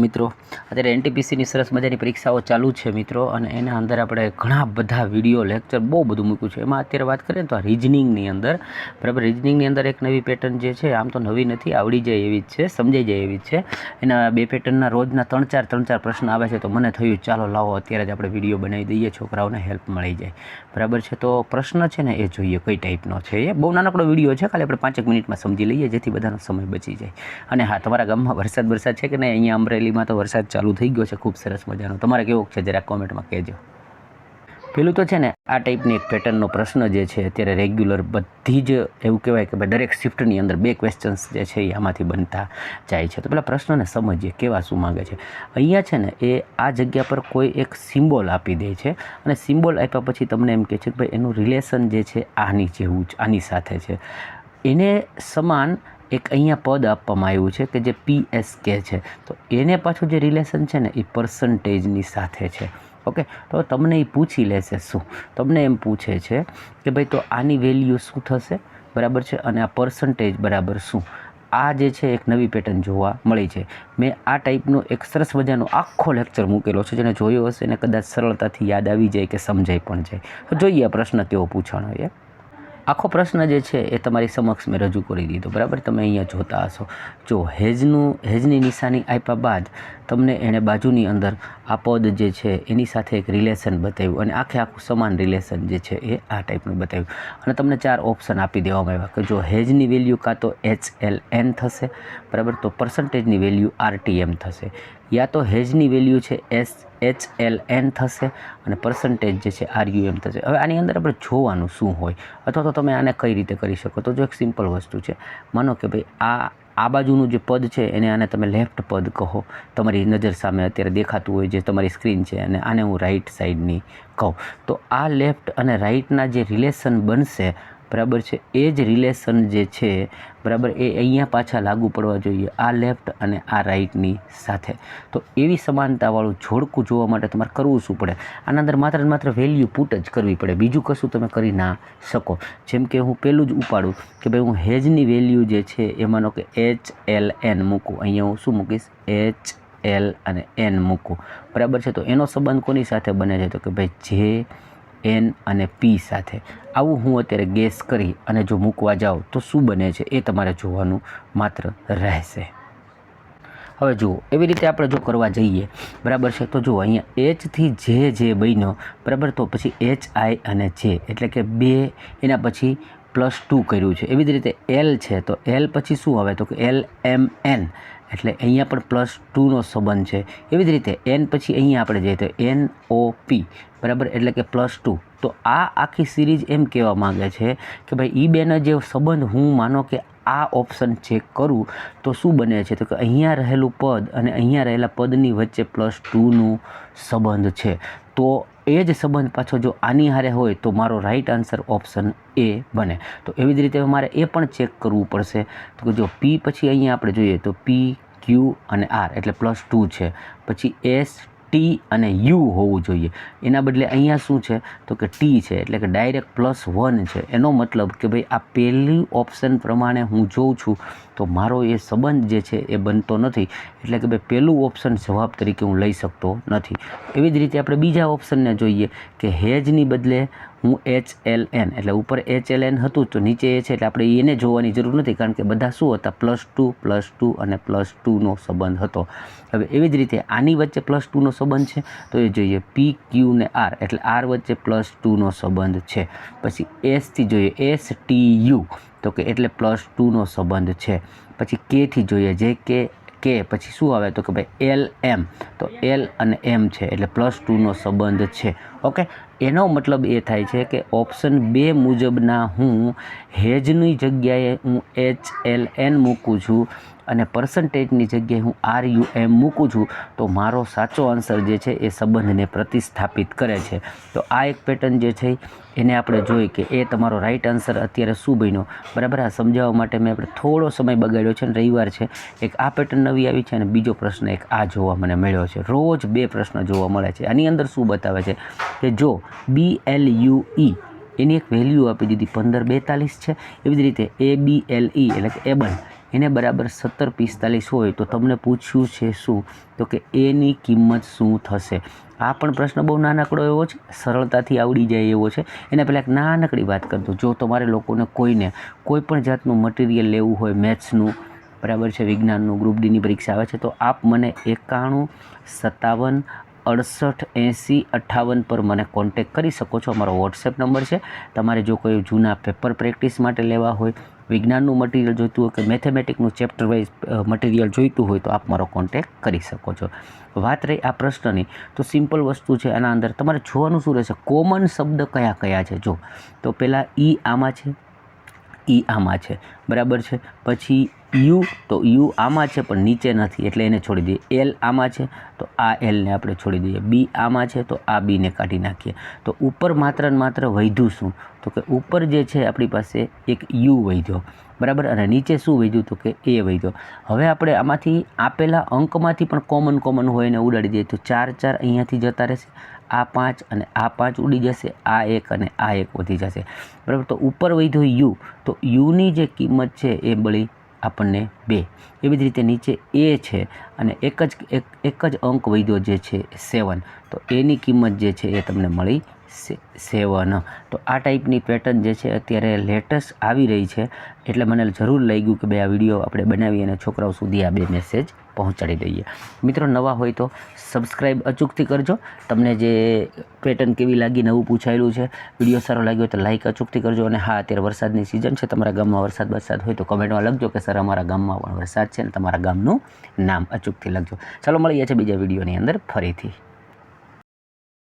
મિત્રો. અત્યારે એનટીપીસીની સરસ મજાની પરીક્ષાઓ ચાલુ છે મિત્રો, અને એના અંદર આપણે ઘણા બધા વીડિયો લેક્ચર બહુ બધું મૂક્યું છે. એમાં અત્યારે વાત કરીએ તો આ રિઝનિંગની અંદર, બરાબર? રિઝનિંગની અંદર એક નવી પેટર્ન જે છે, આમ તો નવી નથી, આવડી જાય એવી જ છે, સમજાઈ જાય એવી જ છે. એના બે પેટર્નના રોજના ત્રણ ચાર ત્રણ ચાર પ્રશ્ન આવે છે, તો મને થયું, ચાલો લાવો, અત્યારે જ આપણે વીડિયો બનાવી દઈએ, છોકરાઓને હેલ્પ મળી જાય. બરાબર છે? તો પ્રશ્ન છે ને, એ જોઈએ કઈ ટાઈપનો છે એ. બહુ નાનકડો વીડિયો છે, ખાલી આપણે પાંચેક મિનિટમાં સમજી લઈએ, જેથી બધાનો સમય બચી જાય. અને હા, તમારા ગામમાં વરસાદ વરસાદ છે કે નહીં? અહીંયા અમરેલીમાં તો વરસાદ ચાલુ થઈ ગયો છે, ખૂબ સરસ મજાનો. તમારે કેવો છે જરા કોમેન્ટમાં કહેજો. પેલું તો છે ને, આ ટાઈપની એક પેટર્નનો પ્રશ્ન જે છે, અત્યારે રેગ્યુલર બધી જ એવું કહેવાય કે ભાઈ દરેક શિફ્ટની અંદર બે ક્વેશ્ચન્સ જે છે એ આમાંથી બનતા જાય છે. તો પેલા પ્રશ્નને સમજીએ, કેવા શું માગે છે? અહીંયા છે ને, એ આ જગ્યા પર કોઈ એક સિમ્બોલ આપી દે છે અને સિમ્બોલ આપ્યા પછી તમને એમ કહે છે કે ભાઈ એનું રિલેશન જે છે આની જેવું જ, આની સાથે છે. એને સમાન એક અહીંયા પદ આપવામાં આવ્યું છે કે જે પી એસ કે છે. તો એને પાછું જે રિલેશન છે ને એ પર્સન્ટેજની સાથે છે. ઓકે તો તમને એ પૂછી લેશે શું? તમને એમ પૂછે છે કે ભાઈ તો આની વેલ્યુ શું થશે? બરાબર છે? અને આ પર્સન્ટેજ બરાબર શું? આ જે છે એક નવી પેટર્ન જોવા મળી છે. મેં આ ટાઈપનો એક સરસ મજાનો આખો લેક્ચર મૂકેલો છે. જેને જોયો હશે એને કદાચ સરળતાથી યાદ આવી જાય કે સમજાઈ પણ જાય. જોઈએ પ્રશ્ન કેવો પૂછવાનો એ આખો પ્રશ્ન જે છે એ તમારી સમક્ષ મેં રજૂ કરી દીધો. બરાબર? તમે અહીંયા જોતા હશો. જો હેજનું, હેજની નિશાની આપ્યા બાદ તમને એણે બાજુની અંદર આ પદ જે છે એની સાથે એક રિલેશન બતાવ્યું અને આખે આખું સમાન રિલેશન જે છે એ આ ટાઈપનું બતાવ્યું. અને તમને ચાર ઓપ્શન આપી દેવામાં આવ્યા કે જો હેજની વેલ્યુ કાં તો એચ એલ એન થશે, બરાબર? તો પર્સન્ટેજની વેલ્યુ આરટીએમ થશે. યા તો હેજની વેલ્યુ છે એસ એચ એલ એન થશે અને પર્સન્ટેજ જે છે આર યુ એમ થશે. હવે આની અંદર આપણે જોવાનું શું હોય? અથવા તો તમે આને કઈ રીતે કરી શકો? તો જો એક સિમ્પલ વસ્તુ છે. માનો કે ભાઈ આ આ બાજુનું જે પદ છે એને આને તમે લેફ્ટ પદ કહો. તમારી નજર સામે અત્યારે દેખાતું હોય જે તમારી સ્ક્રીન છે અને આને હું રાઈટ સાઈડની કહું. તો આ લેફ્ટ અને રાઈટના જે રિલેશન બનશે બરાબર છે? એ જ રિલેશન જે છે, બરાબર, એ અહીંયા પાછા લાગુ પડવા જોઈએ, આ લેફ્ટ અને આ રાઈટની સાથે. તો એવી સમાનતાવાળું જોડકું જોવા માટે તમારે કરવું શું પડે? આના અંદર માત્ર માત્ર વેલ્યુ પુટ જ કરવી પડે. બીજું કશું તમે કરી ના શકો. જેમ કે હું પહેલું જ ઉપાડું કે ભાઈ હું હેજની વેલ્યુ જે છે એ માનો કે એચ એલ એન મૂકું. અહીંયા હું શું મૂકીશ? એચ એલ અને એન મૂકું. બરાબર છે? તો એનો સંબંધ કોની સાથે બને છે? તો કે ભાઈ જે એન અને પી સાથે. આવું હું અત્યારે ગેસ કરી અને જો મૂકવા જાઉં તો શું બને છે એ તમારે જોવાનું માત્ર રહેશે. હવે જુઓ, એવી રીતે આપણે જો કરવા જઈએ, બરાબર છે? તો જુઓ, અહીંયા એચથી જે જે બન્યો, બરાબર? તો પછી એચ આઈ અને જે એટલે કે બે, એના પછી પ્લસ ટુ કર્યું છે. એવી જ રીતે એલ છે, તો એલ પછી શું આવે? તો કે એલ એમ એન એટલે અહીંયા પણ પ્લસ ટુનો સંબંધ છે. એવી જ રીતે એન પછી અહીંયા આપણે જઈએ તો એન ઓ પી બરાબર? એટલે કે પ્લસ ટુ તો આ આખી સિરીઝ એમ કહેવા માગે છે કે ભાઈ એ બેનો જે સંબંધ હું માનો કે આ ઓપ્શન ચેક કરું, તો શું બને છે? તો કે અહીંયા રહેલું પદ અને અહીંયા રહેલા પદની વચ્ચે પ્લસ ટુનું સંબંધ છે. તો એ જ સંબંધ પાછો જો આની હારે હોય તો મારો રાઈટ આન્સર ઓપ્શન એ બને. તો એવી જ રીતે મારે એ પણ ચેક કરવું પડશે. તો જો પી પછી અહીંયા આપણે જોઈએ તો પી ક્યુ અને આર એટલે પ્લસ ટુ છે. પછી એસ ટી અને યુ હોવું જોઈએ. એના બદલે અહીંયા શું છે? તો કે ટી છે, એટલે કે ડાયરેક્ટ પ્લસ વન છે. એનો મતલબ કે ભાઈ આ પહેલી ઓપ્શન પ્રમાણે હું જોઉં છું, તો મારો એ સંબંધ જે છે એ બનતો નથી. એટલે કે ભાઈ પહેલું ઓપ્શન જવાબ તરીકે હું લઈ શકતો નથી. એવી જ રીતે આપણે બીજા ઓપ્શનને જોઈએ કે હેજની બદલે હું એચ એલ એન એટલે ઉપર એચ એલ એન હતું તો નીચે એ છે, એટલે આપણે એને જોવાની જરૂર નથી, કારણ કે બધા શું હતા પ્લસ ટુ પ્લસ ટુ અને પ્લસ ટુનો સંબંધ હતો. હવે એવી જ રીતે આની વચ્ચે પ્લસ ટુનો સંબંધ છે, તો એ જોઈએ પી ક્યુ ને આર એટલે આર વચ્ચે પ્લસ ટુનો સંબંધ છે. પછી એસથી જોઈએ એસ ટી યુ તો કે એટલે પ્લસ ટુનો સંબંધ છે. પછી કેથી જોઈએ જે કે કે પછી શું આવે તો કે ભાઈ એલ એમ તો એલ અને એમ છે એટલે પ્લસ ટુનો સંબંધ છે. ઓકે એનો મતલબ એ થાય છે કે ઓપ્શન બે મુજબના હું હેજની જગ્યાએ હું એચ એલ એન મૂકું છું. અને પર્સન્ટેજની જગ્યાએ હું આર યુ એમ મૂકું છું, તો મારો સાચો આન્સર જે છે એ સંબંધને પ્રતિસ્થાપિત કરે છે. તો આ એક પેટર્ન જે છે, એને આપણે જોઈ કે એ તમારો રાઈટ આન્સર અત્યારે શું બન્યો? બરાબર, આ સમજાવવા માટે મેં આપણે થોડો સમય બગાડ્યો છે અને રવિવાર છે. એક આ પેટર્ન નવી આવી છે અને બીજો પ્રશ્ન એક આ જોવા મને મળ્યો છે. રોજ બે પ્રશ્ન જોવા મળે છે. આની અંદર શું બતાવે છે? કે જો બી એલ યુ ઈ એની એક વેલ્યુ આપી દીધી પંદર બેતાલીસ છે. એવી જ રીતે એ બી એલ ઈ એટલે કે એબલ એને બરાબર સત્તર પિસ્તાલીસ હોય તો તમને પૂછ્યું છે શું? તો કે એની કિંમત શું થશે? આ પણ પ્રશ્ન બહુ નાનકડો એવો છે, સરળતાથી આવડી જાય એવો છે. એને પહેલાં એક નાનકડી વાત કરતો જો તમારે લોકોને કોઈને કોઈ પણ જાતનું મટીરિયલ લેવું હોય મેથ્સનું બરાબર છે, વિજ્ઞાનનું ગ્રુપ ડીની પરીક્ષા આવે છે, તો આપ મને એકાણું, સત્તાવન, અડસઠ, એંસી, અઠ્ઠાવન પર મને કોન્ટેક કરી શકો છો. અમારો વોટ્સએપ નંબર છે. તમારે જો કોઈ જૂના પેપર પ્રેક્ટિસ માટે લેવા હોય વિજ્ઞાનનું મટીરિયલ જોઈતું હોય કે મેથેમેટિકનું ચેપ્ટર વાઇઝ મટીરિયલ જોઈતું હોય તો આપ મારો કોન્ટેક કરી શકો છો. વાત રહી આ પ્રશ્નની, તો સિમ્પલ વસ્તુ છે આના અંદર તમારે જોવાનું શું રહેશે? કોમન શબ્દ કયા કયા છે? જો, તો પહેલાં ઈ આમાં છે, ઈ આમાં છે. બરાબર છે? પછી યુ, તો યુ આમાં છે, પણ નીચે નથી, એટલે એને છોડી દઈએ. એલ આમાં છે, તો આ એલને આપણે છોડી દઈએ. બી આમાં છે, તો આ બીને કાઢી નાખીએ. તો ઉપર માત્ર ને માત્ર વધ્યું શું? તો કે ઉપર જે છે, આપણી પાસે એક યુ વધ્યો બરાબર? અને નીચે શું વધ્યું તો કે એ વધ્યો હવે આપણે આમાંથી આપેલા અંકમાંથી પણ કોમન કોમન હોય એને ઉડાડી દઈએ, તો ચાર ચાર અહીંયાથી જતા રહેશે. આ પાંચ અને આ પાંચ ઉડી જશે, આ એક અને આ એક વધી જશે. બરાબર? તો ઉપર વધ્યો યુ. તો યુની જે કિંમત છે, એ બળી આપણને બે. એવી જ રીતે નીચે એ છે અને એક જ, એક એક જ અંક વૈદ્યો જે છે સેવન. તો એની કિંમત જે છે એ તમને મળી સેવન. તો આ ટાઈપની પેટર્ન જે છે અત્યારે લેટેસ્ટ આવી રહી છે. એટલે મને જરૂર લાગ્યું કે બે આ વીડિયો આપણે બનાવી અને છોકરાઓ સુધી આ બે મેસેજ પહોંચાડી દઈએ. મિત્રો નવા હોય તો સબસ્ક્રાઈબ અચૂકથી કરજો. તમને જે પેટર્ન કેવી લાગી નવું પૂછાયેલું છે, વીડિયો સારો લાગ્યો તો લાઈક અચૂકથી કરજો. અને હા, અત્યારે વરસાદની સિઝન છે, તમારા ગામમાં વરસાદ વરસાદ હોય તો કમેન્ટમાં લખજો કે, સર, અમારા ગામમાં પણ વરસાદ છે ને તમારા ગામનું નામ અચૂકથી લખજો. ચાલો મળીએ છીએ બીજા વિડીયોની અંદર ફરીથી.